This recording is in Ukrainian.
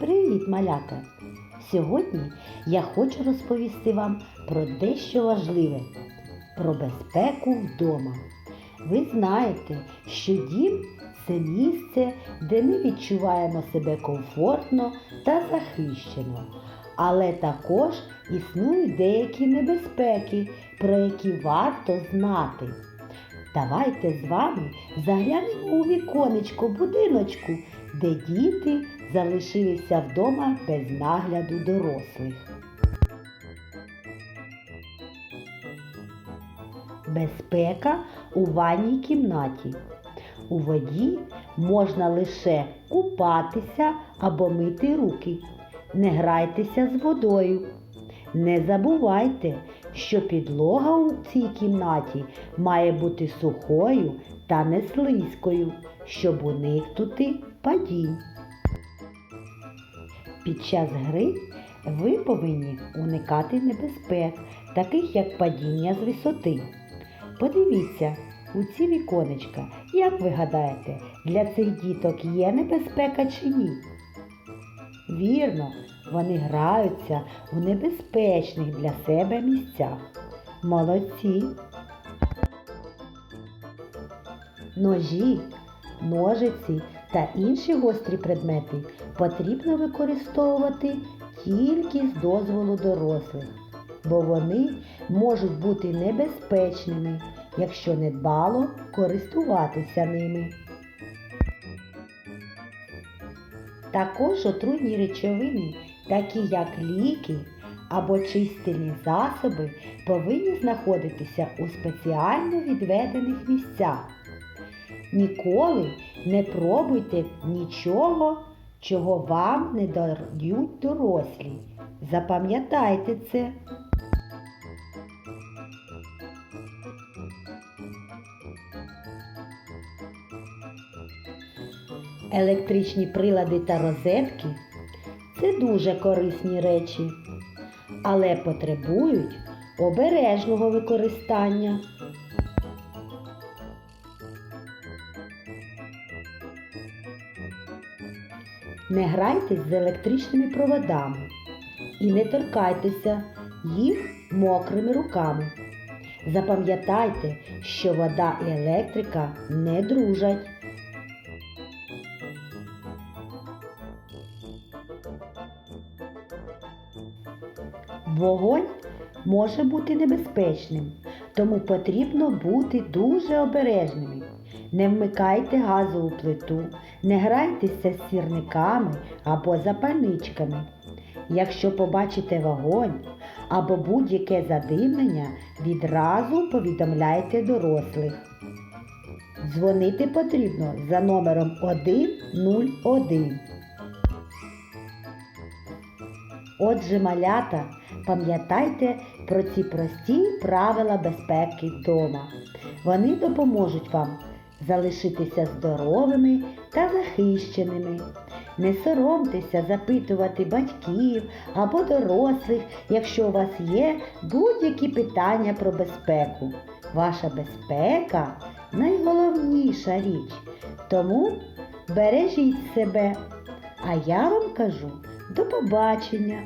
Привіт, малята! Сьогодні я хочу розповісти вам про дещо важливе про безпеку вдома. Ви знаєте, що дім це місце, де ми відчуваємо себе комфортно та захищено. Але також існують деякі небезпеки, про які варто знати. Давайте з вами заглянемо у віконечко будиночку, де діти залишилися вдома без нагляду дорослих. Безпека у ванній кімнаті. У воді можна лише купатися або мити руки. Не грайтеся з водою. Не забувайте, що підлога у цій кімнаті має бути сухою та не слизькою, щоб уникнути падінь. Під час гри ви повинні уникати небезпек, таких як падіння з висоти. Подивіться у ці віконечка, як ви гадаєте, для цих діток є небезпека чи ні? Вірно, вони граються у небезпечних для себе місцях. Молодці. Ножі, ножиці та інші гострі предмети потрібно використовувати тільки з дозволу дорослих, бо вони можуть бути небезпечними, якщо недбало користуватися ними. Також отруйні речовини, такі як ліки або чистильні засоби, повинні знаходитися у спеціально відведених місцях. Ніколи не пробуйте нічого, чого вам не дають дорослі. Запам'ятайте це. Електричні прилади та розетки це дуже корисні речі, але потребують обережного використання. Не грайтесь з електричними проводами і не торкайтеся їх мокрими руками. Запам'ятайте, що вода і електрика не дружать. Вогонь може бути небезпечним, тому потрібно бути дуже обережними. Не вмикайте газову плиту, не грайтеся з сірниками або запальничками. Якщо побачите вогонь або будь-яке задимлення, відразу повідомляйте дорослих. Дзвонити потрібно за номером 101. Отже, малята, пам'ятайте про ці прості правила безпеки вдома. Вони допоможуть вам залишитися здоровими та захищеними. Не соромтеся запитувати батьків або дорослих, якщо у вас є будь-які питання про безпеку. Ваша безпека найголовніша річ. Тому бережіть себе. А я вам кажу до побачення!